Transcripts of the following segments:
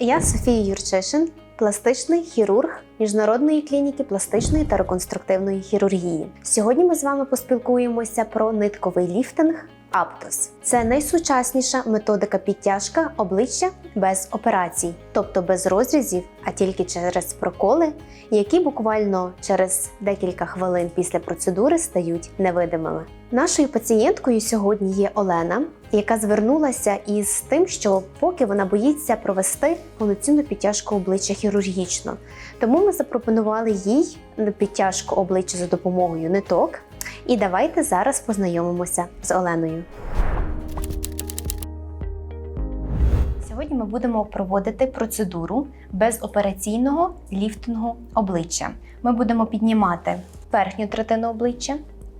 Я Софія Юрчишин, пластичний хірург міжнародної клініки пластичної та реконструктивної хірургії. Сьогодні ми з вами поспілкуємося про нитковий ліфтинг. Аптос це найсучасніша методика підтяжка обличчя без операцій, тобто без розрізів, а тільки через проколи, які буквально через декілька хвилин після процедури стають невидимими. Нашою пацієнткою сьогодні є Олена, яка звернулася із тим, що поки вона боїться провести повноцінну підтяжку обличчя хірургічно. Тому ми запропонували їй підтяжку обличчя за допомогою ниток. І давайте зараз познайомимося з Оленою. Сьогодні ми будемо проводити процедуру безопераційного ліфтингу обличчя. Ми будемо піднімати верхню третину обличчя,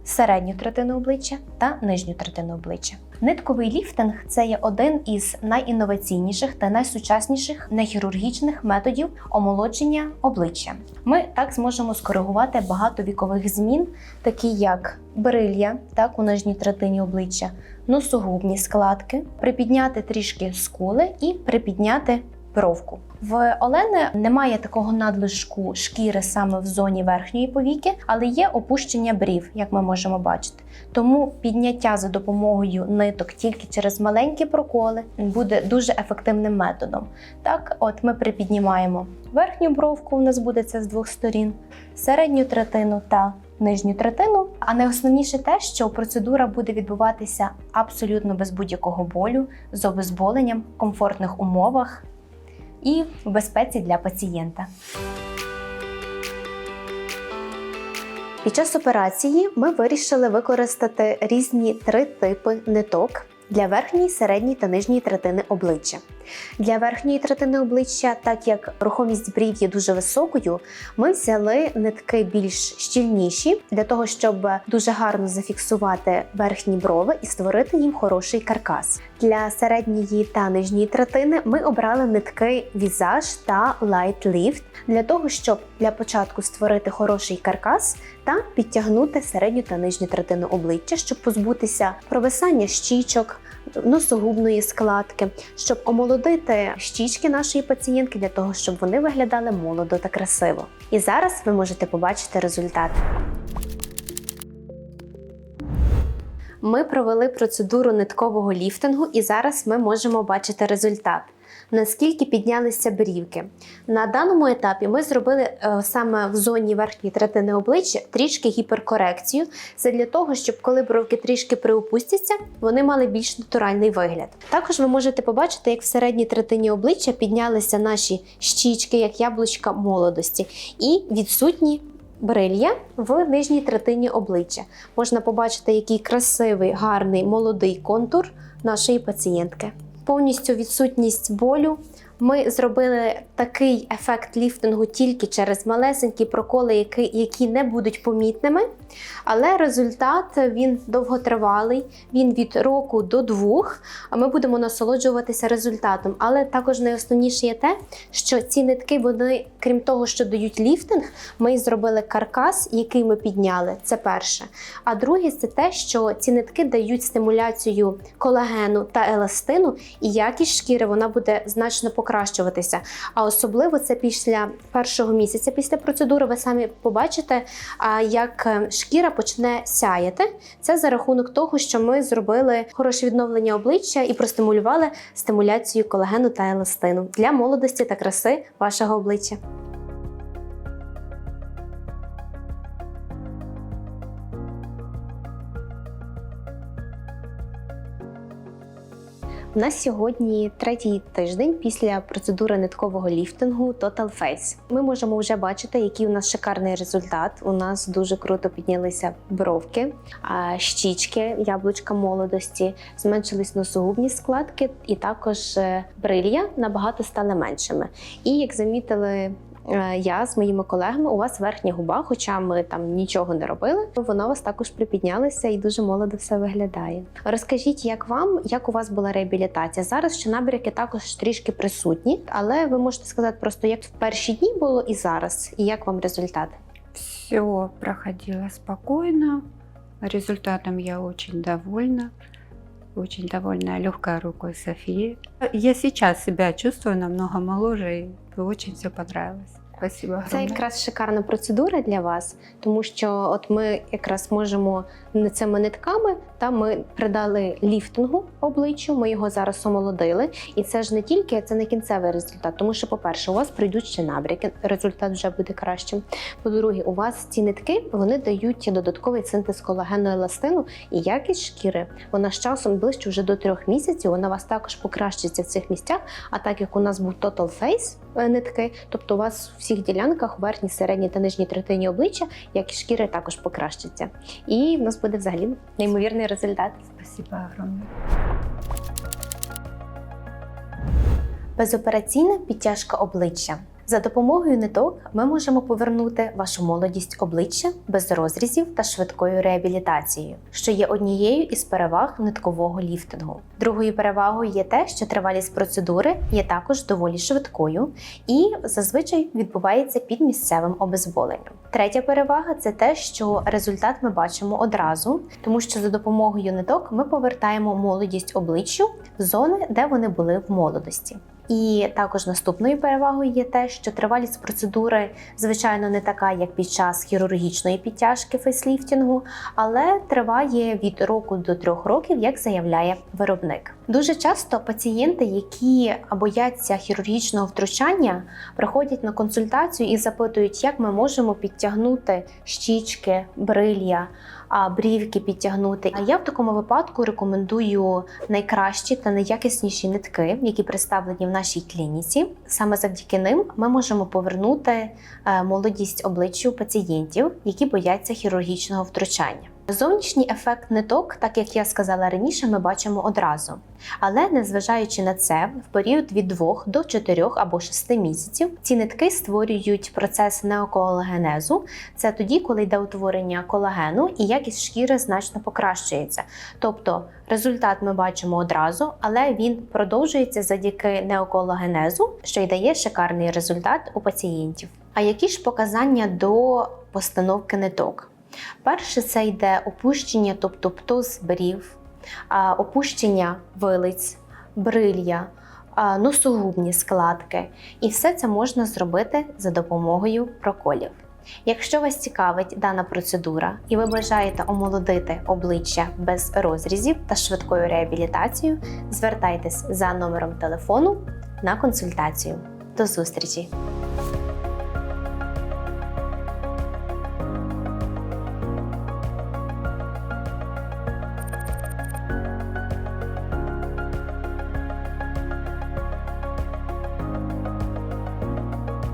середню третину обличчя та нижню третину обличчя. Нитковий ліфтинг це є один із найінноваційніших та найсучасніших нехірургічних методів омолодження обличчя. Ми так зможемо скоригувати багато вікових змін, такі як брилья, так у нижній третині обличчя, носогубні складки, припідняти трішки скули і припідняти бровку. В Олени немає такого надлишку шкіри саме в зоні верхньої повіки, але є опущення брів, як ми можемо бачити. Тому підняття за допомогою ниток тільки через маленькі проколи буде дуже ефективним методом. Так, от ми припіднімаємо верхню бровку, у нас буде це з двох сторін, середню третину та нижню третину. А найосновніше те, що процедура буде відбуватися абсолютно без будь-якого болю, з обезболенням, комфортних умовах і в безпеці для пацієнта. Під час операції ми вирішили використати різні три типи ниток для верхньої, середньої та нижньої третини обличчя. Для верхньої третини обличчя, так як рухомість брів є дуже високою, ми взяли нитки більш щільніші для того, щоб дуже гарно зафіксувати верхні брови і створити їм хороший каркас. Для середньої та нижньої третини ми обрали нитки візаж та Light Lift для того, щоб для початку створити хороший каркас та підтягнути середню та нижню третину обличчя, щоб позбутися провисання щічок, носогубної складки, щоб омолодити щічки нашої пацієнтки для того, щоб вони виглядали молодо та красиво. І зараз ви можете побачити результат. Ми провели процедуру ниткового ліфтингу, і зараз ми можемо бачити результат. Наскільки піднялися брівки. На даному етапі ми зробили е, саме в зоні верхньої третини обличчя трішки гіперкорекцію. Це для того, щоб коли бровки трішки приопустяться, вони мали більш натуральний вигляд. Також ви можете побачити, як в середній третині обличчя піднялися наші щічки, як яблучка молодості, і відсутні брилья в нижній третині обличчя. Можна побачити, який красивий, гарний молодий контур нашої пацієнтки. Повністю відсутність болю. Ми зробили такий ефект ліфтингу тільки через малесенькі проколи, які, не будуть помітними. Але результат він довготривалий, він від року до двох. Ми будемо насолоджуватися результатом. Але також найосновніше є те, що ці нитки, вони, крім того, що дають ліфтинг, ми зробили каркас, який ми підняли. Це перше. А друге, це те, що ці нитки дають стимуляцію колагену та еластину, і якість шкіри вона буде значно покращуватися. А особливо це після першого місяця після процедури. Ви самі побачите, як е, шкіра почне сяяти. Це за рахунок того, що ми зробили хороше відновлення обличчя і простимулювали стимуляцію колагену та еластину для молодості та краси вашого обличчя. У нас сьогодні третій тиждень після процедури ниткового ліфтингу Total Face. Ми можемо вже бачити, який у нас шикарний результат. У нас дуже круто піднялися бровки, щічки, яблучка молодості, зменшились носогубні складки, і також е, брилья набагато стали меншими. І як замітили я з моїми колегами, у вас верхня губа, хоча ми там нічого не робили, вона вас також припіднялася і дуже молодо все виглядає. Розкажіть, як вам, як у вас була реабілітація? Зараз ще набряки також трішки присутні, але ви можете сказати просто, як в перші дні було і зараз, і як вам результат? Все проходило спокойно. Результатом я очень довольна. очень довольна легкой рукой Софии. Я сейчас себя чувствую намного моложе очень все понравилось. Спасибо Це якраз шикарна процедура для вас, тому що от ми якраз можемо не цими нитками, та ми придали ліфтингу обличчю, ми його зараз омолодили. І це ж не тільки це не кінцевий результат, тому що, по-перше, у вас прийдуть ще набряки, результат вже буде кращим. По-друге, у вас ці нитки вони дають додатковий синтез колагену еластину і якість шкіри. Вона з часом ближче вже до трьох місяців. Вона вас також покращиться в цих місцях. А так як у нас був Total Face е, нитки, тобто у вас в всіх ділянках, у верхній, середній та нижній третині обличчя, як і шкіри також покращиться. І в нас буде взагалі неймовірний результат. Спасибо огромне. Безопераційна підтяжка обличчя. За допомогою ниток ми можемо повернути вашу молодість обличчя без розрізів та швидкою реабілітацією, що є однією із переваг ниткового ліфтингу. Другою перевагою є те, що тривалість процедури є також доволі швидкою і зазвичай відбувається під місцевим обезболенням. Третя перевага це те, що результат ми бачимо одразу, тому що за допомогою ниток ми повертаємо молодість обличчю в зони, де вони були в молодості. І також наступною перевагою є те, що тривалість процедури, звичайно, не така, як під час хірургічної підтяжки фейсліфтінгу, але триває від року до трьох років, як заявляє виробник. Дуже часто пацієнти, які бояться хірургічного втручання, приходять на консультацію і запитують, як ми можемо підтягнути щічки, брилья, а брівки підтягнути. А я в такому випадку рекомендую найкращі та найякісніші нитки, які представлені в нашій клініці. Саме завдяки ним ми можемо повернути е, молодість обличчю пацієнтів, які бояться хірургічного втручання. Зовнішній ефект ниток, так як я сказала раніше, ми бачимо одразу. Але незважаючи на це, в період від 2 до 4 або 6 місяців ці нитки створюють процес неоколагенезу. Це тоді, коли йде утворення колагену і якість шкіри значно покращується. Тобто результат ми бачимо одразу, але він продовжується завдяки неоколагенезу, що й дає шикарний результат у пацієнтів. А які ж показання до постановки ниток? Перше, це йде опущення, тобто птоз брів, опущення вилиць, брилья, носогубні складки. І все це можна зробити за допомогою проколів. Якщо вас цікавить дана процедура і ви бажаєте омолодити обличчя без розрізів та швидкою реабілітацією, звертайтесь за номером телефону на консультацію. До зустрічі!